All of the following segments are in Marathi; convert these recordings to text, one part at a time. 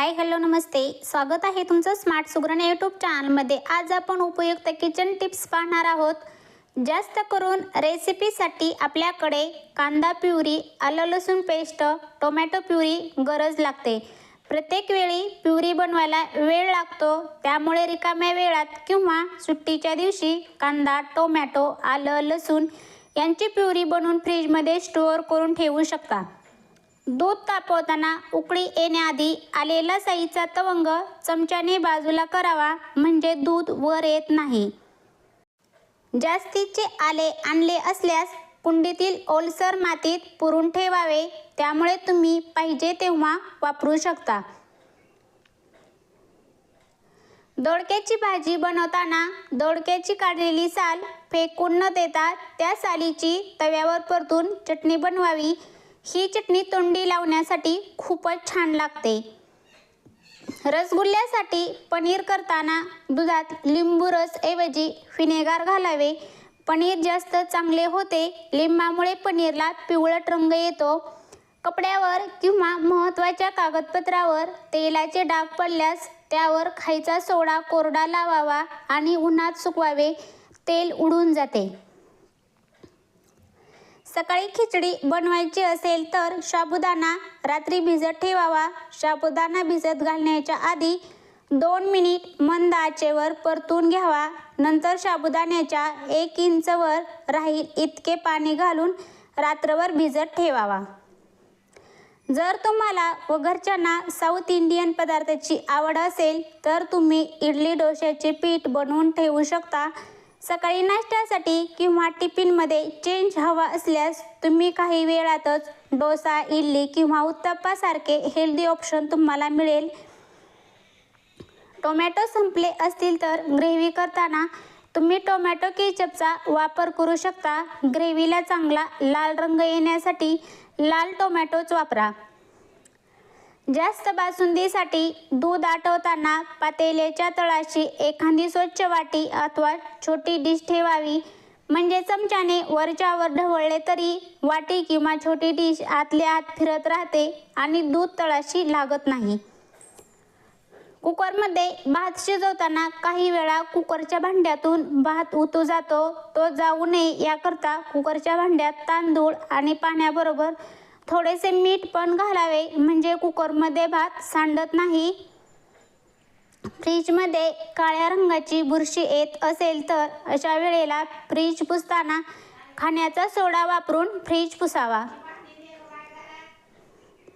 हाय हॅलो नमस्ते. स्वागत आहे तुमचं स्मार्ट सुगरण यूट्यूब चॅनलमध्ये आज आपण उपयुक्त किचन टिप्स पाहणार आहोत. जास्त करून रेसिपीसाठी आपल्याकडे कांदा प्युरी आलं लसूण पेस्ट टोमॅटो प्युरी गरज लागते. प्रत्येक वेळी प्युरी बनवायला वेळ लागतो. त्यामुळे रिकाम्या वेळात किंवा सुट्टीच्या दिवशी कांदा टोमॅटो आलं लसूण यांची प्युरी बनवून फ्रीजमध्ये स्टोअर करून ठेवू शकता. दूध तापवताना उकळी येण्याआधी आलेला साईचा तवंग चमच्याने बाजूला करावा म्हणजे दूध वर येत नाही. जास्तीचे आले आणले असल्यास कुंडीतील ओलसर मातीत पुरून ठेवावे त्यामुळे तुम्ही पाहिजे तेव्हा वापरू शकता. दोडक्याची भाजी बनवताना दोडक्याची काढलेली साल फेकून न देता त्या सालीची तव्यावर परतून चटणी बनवावी. ही चटणी तोंडी लावण्यासाठी खूपच छान लागते. रसगुल्ल्यासाठी पनीर करताना दुधात लिंबू रस ऐवजी व्हिनेगार घालावे. पनीर जास्त चांगले होते लिंबामुळे पनीरला पिवळट रंग येतो. कपड्यावर किंवा महत्त्वाच्या कागदपत्रावर तेलाचे डाग पडल्यास त्यावर खायचा सोडा कोरडा लावावा आणि उन्हात सुकवावे. तेल उडून जाते. सकाळी खिचडी बनवायची असेल तर साबुदाणा रात्री भिजत ठेवावा. साबुदाणा भिजत घालण्याच्या आधी दोन मिनिट मंद आचेवर परतून घ्यावा. नंतर साबुदाण्याच्या एक इंचवर राहील इतके पाणी घालून रात्रभर भिजत ठेवावा. जर तुम्हाला व घरच्यांना साऊथ इंडियन पदार्थाची आवड असेल तर तुम्ही इडली डोश्याचे पीठ बनवून ठेवू शकता. सकाळी नाश्त्यासाठी किंवा टिफिनमध्ये चेंज हवा असल्यास तुम्ही काही वेळातच डोसा इडली किंवा उत्तप्पासारखे हेल्दी ऑप्शन तुम्हाला मिळेल. टोमॅटो संपले असतील तर ग्रेव्ही करताना तुम्ही टोमॅटो केचपचा वापर करू शकता. ग्रेव्हीला चांगला लाल रंग येण्यासाठी लाल टोमॅटोच वापरा. जास्त बासुंदीसाठी दूध आटवताना पातेल्याच्या तळाशी एखादी स्वच्छ वाटी अथवा छोटी डिश ठेवावी. म्हणजे चमच्याने वरच्यावर ढवळले तरी वाटी किंवा छोटी डिश आतल्या आत फिरत राहते आणि दूध तळाशी लागत नाही. कुकरमध्ये भात शिजवताना काही वेळा कुकरच्या भांड्यातून भात उतू जातो. तो जाऊ नये याकरता कुकरच्या भांड्यात तांदूळ आणि पाण्याबरोबर थोडेसे मीठ पण घालावे. म्हणजे कुकरमध्ये भात सांडत नाही. फ्रीजमध्ये काळ्या रंगाची बुरशी येत असेल तर अशा वेळेला फ्रीज पुसताना खाण्याचा सोडा वापरून फ्रीज पुसावा.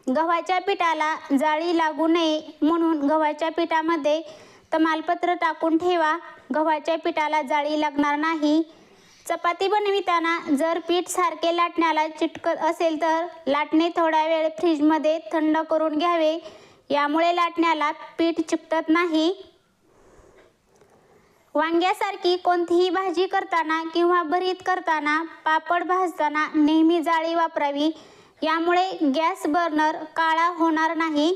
गव्हाच्या पिठाला जाळी लागू नये म्हणून गव्हाच्या पिठामध्ये तमालपत्र टाकून ठेवा. गव्हाच्या पिठाला जाळी लागणार नाही. चपाती बनविताना जर पीठ सारखे लाटण्याला चिटकत असेल तर लाटणे थोडा वेळ फ्रीजमध्ये थंड करून घ्यावे. यामुळे लाटण्याला पीठ चिकटत नाही. वांग्यासारखी कोणतीही भाजी करताना किंवा भरीत करताना पापड भाजताना नेहमी जाळी वापरावी. यामुळे गॅस बर्नर काळा होणार नाही.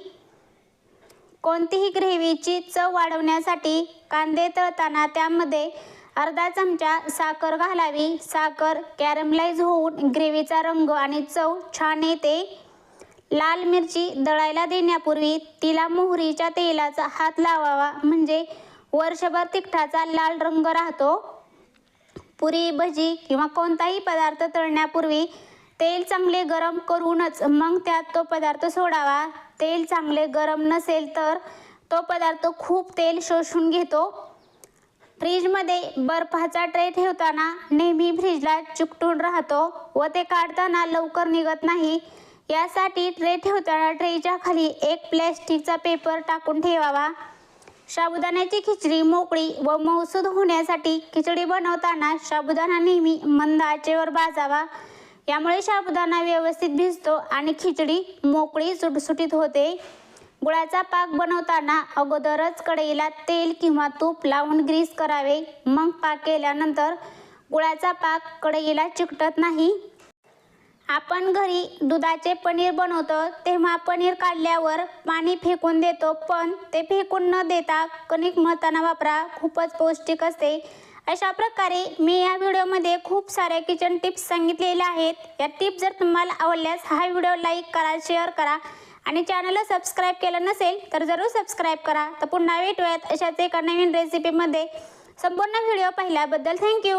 कोणतीही ग्रेव्हीची चव वाढवण्यासाठी कांदे तळताना त्यामध्ये अर्धा चमचा साखर घालावी. साखर कॅरमलाइज होऊन ग्रेव्हीचा रंग आणि चव छान येते. लाल मिरची दळायला देण्यापूर्वी तिला मोहरीच्या तेलाचा हात लावावा. म्हणजे वर्षभर तिखटाचा लाल रंग राहतो. पुरी भजी किंवा कोणताही पदार्थ तळण्यापूर्वी तेल चांगले गरम करूनच मग त्यात तो पदार्थ सोडावा. तेल चांगले गरम नसेल तर तो पदार्थ खूप तेल शोषून घेतो. फ्रीजमध्ये बर्फाचा ट्रे ठेवताना नेहमी फ्रीजला चिकटून राहतो व ते काढताना लवकर निघत नाही. यासाठी ट्रे ठेवताना ट्रेच्या खाली एक प्लॅस्टिकचा पेपर टाकून ठेवावा. साबुदाण्याची खिचडी मोकळी व मौसूद होण्यासाठी खिचडी बनवताना साबुदाणा नेहमी मंद आचेवर भाजावा. यामुळे साबुदाणा व्यवस्थित भिजतो आणि खिचडी मोकळी सुटसुटीत होते. गुळाचा पाक बनवताना अगोदरच कढईला तेल किंवा तूप लावून ग्रीस करावे. मग पाक केल्यानंतर गुळाचा पाक कढईला चिकटत नाही. आपण घरी दुधाचे पनीर बनवतो तेव्हा पनीर काढल्यावर पाणी फेकून देतो पण ते फेकून न देता कणिक मळताना वापरा खूपच पौष्टिक असते. अशा प्रकारे मी या व्हिडिओमध्ये खूप साऱ्या किचन टिप्स सांगितलेल्या आहेत. या टिप्स जर तुम्हाला आवडल्यास हा व्हिडिओ लाईक करा शेअर करा. आणि चॅनलला सबस्क्राईब केलं नसेल तर जरूर सबस्क्राईब करा. तर पुन्हा भेटूयात अशाच एका नवीन रेसिपीमध्ये संपूर्ण व्हिडिओ पाहिल्याबद्दल थँक्यू